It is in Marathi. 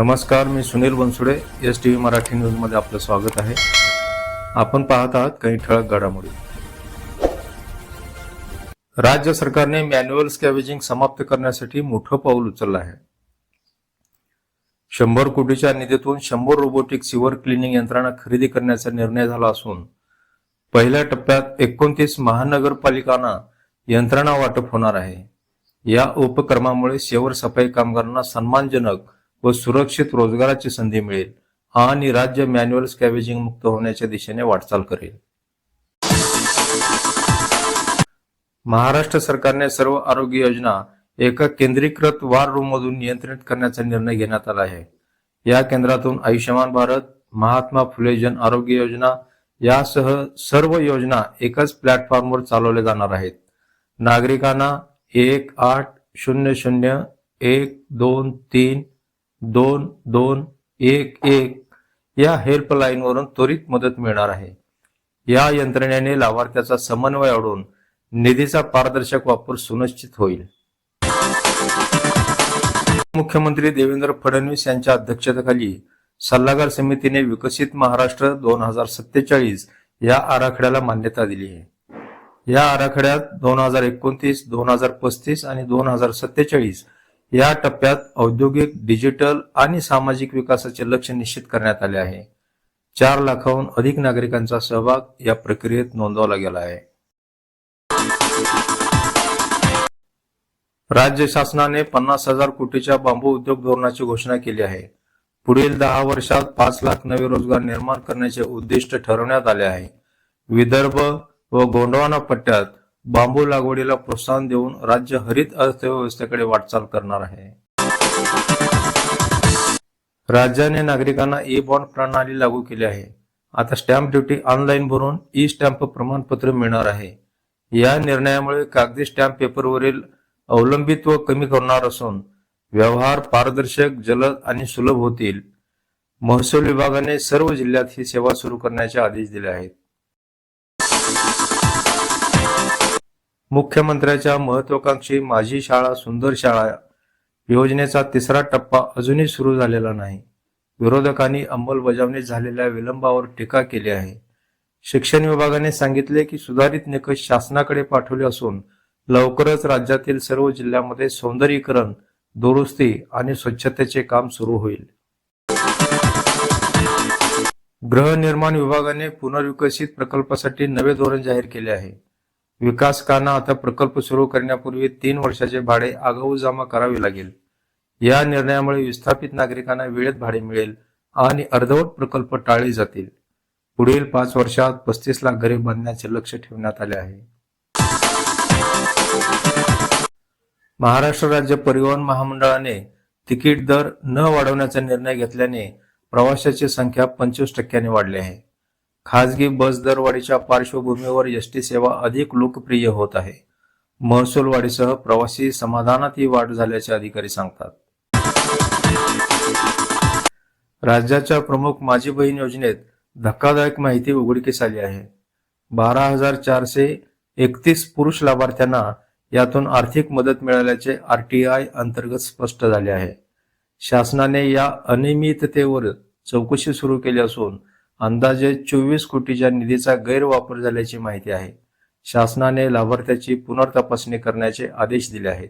नमस्कार मी Sunil Bansude S T V Marathi न्यूजमध्ये आपलं स्वागत आहे. आपण पाहत आहात काही ठळक घडामोडी. राज्य सरकारने मॅन्युअल स्कॅवेजिंग समाप्त करण्यासाठी मोठं पाऊल उचललं आहे. शंभर कोटीच्या निधीतून शंभर रोबोटिक सिवर क्लिनिंग यंत्रणा खरेदी करण्याचा निर्णय झाला असून पहिल्या टप्प्यात एकोणतीस महानगरपालिकांना यंत्रणा वाटप होणार आहे. या उपक्रमामुळे सेवर सफाई कामगारांना सन्मानजनक व सुरक्षित रोजगाराची संधी मिळेल आणि राज्य मॅन्युअल स्कॅवेजिंग मुक्त होण्याच्या दिशेने वाटचाल करेल. महाराष्ट्र सरकारने सर्व आरोग्य योजना एका केंद्रीकृत वार रूम मधून नियंत्रित करण्याचा निर्णय घेण्यात आला आहे. या केंद्रातून आयुष्यमान भारत महात्मा फुले जन आरोग्य योजना यासह सर्व योजना एकाच प्लॅटफॉर्मवर चालवल्या जाणार आहेत. नागरिकांना एक आठ शून्य शून्य एक दोन तीन दोन दोन एक एक या हेल्पलाईनवरून त्वरित मदत मिळणार आहे. या यंत्रणेने लाभार्थ्याचा समन्वय अडून निधीचा पारदर्शक वापर सुनिश्चित होईल. मुख्यमंत्री देवेंद्र फडणवीस यांच्या अध्यक्षतेखाली सल्लागार समितीने विकसित महाराष्ट्र दोन हजार सत्तेचाळीस या आराखड्याला मान्यता दिली आहे. या आराखड्यात दोन हजार एकोणतीस दोन हजार पस्तीस आणि दोन हजार सत्तेचाळीस या टप्प्यात औद्योगिक डिजिटल आणि सामाजिक विकासाचे लक्ष्य निश्चित करण्यात आले आहे. चार लाखाहून अधिक नागरिकांचा सहभाग या प्रक्रियेत नोंदवला गेला आहे. राज्य शासनाने पन्नास हजार कोटीच्या बांबू उद्योग धोरणाची घोषणा केली आहे. पुढील दहा वर्षात पाच लाख नवे रोजगार निर्माण करण्याचे उद्दिष्ट ठरवण्यात आले आहे. विदर्भ व गोंडवाना पट्ट्यात बांबू लागवडीला प्रोत्साहन देऊन राज्य हरित अर्थव्यवस्थेकडे वाटचाल करणार आहे. राज्याने नागरिकांना ई बॉन्ड प्रणाली लागू केली आहे. आता स्टॅम्प ड्युटी ऑनलाईन भरून ई स्टॅम्प प्रमाणपत्र मिळणार आहे. या निर्णयामुळे कागदी स्टॅम्प पेपरवरील अवलंबित्व कमी करणार असून व्यवहार पारदर्शक जलद आणि सुलभ होतील. महसूल विभागाने सर्व जिल्ह्यात ही सेवा सुरू करण्याचे आदेश दिले आहेत. मुख्यमंत्र्याच्या महत्वाकांक्षी माझी शाळा सुंदर शाळा योजनेचा तिसरा टप्पा अजूनही सुरू झालेला नाही. विरोधकांनी अंमलबजावणी झालेल्या विलंबावर टीका केली आहे. शिक्षण विभागाने सांगितले की सुधारित निकष शासनाकडे पाठवले असून लवकरच राज्यातील सर्व जिल्ह्यामध्ये सौंदर्यीकरण दुरुस्ती आणि स्वच्छतेचे काम सुरू होईल. गृहनिर्माण विभागाने पुनर्विकसित प्रकल्पासाठी नवे धोरण जाहीर केले आहे. विकासकांना आता प्रकल्प सुरू करण्यापूर्वी तीन वर्षाचे भाडे आगाऊ जमा करावे लागेल. या निर्णयामुळे विस्थापित नागरिकांना वेळेत भाडे मिळेल आणि अर्धवट प्रकल्प टाळले जातील. पुढील पाच वर्षात पस्तीस लाख घरे बांधण्याचे लक्ष ठेवण्यात आले आहे. महाराष्ट्र राज्य परिवहन महामंडळाने तिकीट दर न वाढवण्याचा निर्णय घेतल्याने प्रवाशांची संख्या पंचवीस टक्क्याने वाढली आहे. खाजगी बस दरवाढीच्या पार्श्वभूमीवर एस टी सेवा अधिक लोकप्रिय होत आहे. महसूल वाढीसह प्रवासी समाधानात ही वाढ झाल्याचे अधिकारी सांगतात. राज्याच्या प्रमुख माझी बहीण योजनेत धक्कादायक माहिती उघडकीस आली आहे. बारा हजार चारशे एकतीस पुरुष लाभार्थ्यांना यातून आर्थिक मदत मिळाल्याचे आरटीआय अंतर्गत स्पष्ट झाले आहे. शासनाने या अनियमिततेवर चौकशी सुरू केली असून अंदाजे चोवीस कोटीच्या निधीचा गैरवापर झाल्याची माहिती आहे. शासनाने लाभार्थ्याची पुनर्तपासणी करण्याचे आदेश दिले आहेत.